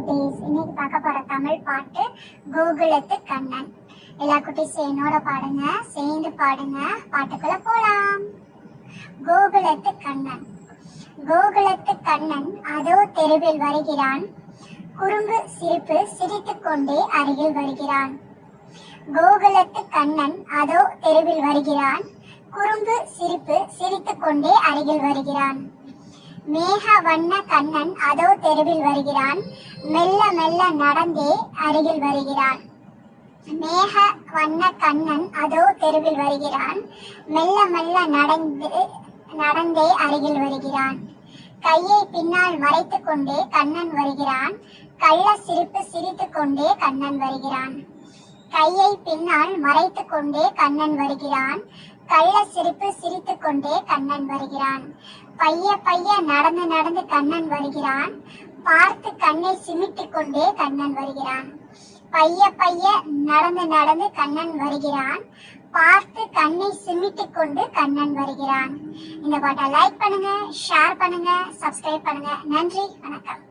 குட்டீஸ் இன்னைக்கு பார்க்க போற தமிழ் பாட்டு கோகுலத்து கண்ணன். எல்லா குட்டீஸ் என்னோட பாடுங்க சேர்ந்து பாடுங்க பாட்டுக்குள்ள போலாம். கோகுலத்து கண்ணன். கோகுலத்து கண்ணன் அதோ தெருவில் வருகிறான். குறும்பு சிரிப்பு சிரித்துக் கொண்டே அருகில் வருகிறான். கோகுலத்து கண்ணன் அதோ தெருவில் வருகிறான். குறும்பு சிரிப்பு சிரித்துக் கொண்டே அருகில் வருகிறான். மேக வண்ண கண்ணன் அதோ தெருவில் வருகிறான். மெல்ல மெல்ல நடந்தே அருகில் வருகிறான். மேக வண்ண கண்ணன் அதோ தெருவில் வருகிறான். மெல்ல மெல்ல நடந்து நடந்தே அருகில் வருகிறான். கையை பின்னால் மறைத்துக் கொண்டே கண்ணன் வருகிறான். கள்ள சிரிப்பு சிரித்துக் கொண்டே கண்ணன் வருகிறான். கையை பின்னால் மறைத்துக் கொண்டே கண்ணன் வருகிறான். கள்ள சிரிப்பு சிரித்து கொண்டே கண்ணன் வருகிறான். பைய பைய நடந்து நடந்து கண்ணன் வருகிறான். பார்த்து கண்ணை சிமிட்டு கொண்டே கண்ணன் வருகிறான். பைய பைய நடந்து நடந்து கண்ணன் வருகிறான். பார்த்து கண்ணை சிமிட்டு கொண்டு கண்ணன் வருகிறான். இந்த பாட்டை லைக் பண்ணுங்க ஷேர் பண்ணுங்க சப்ஸ்கிரைப் பண்ணுங்க. நன்றி வணக்கம்.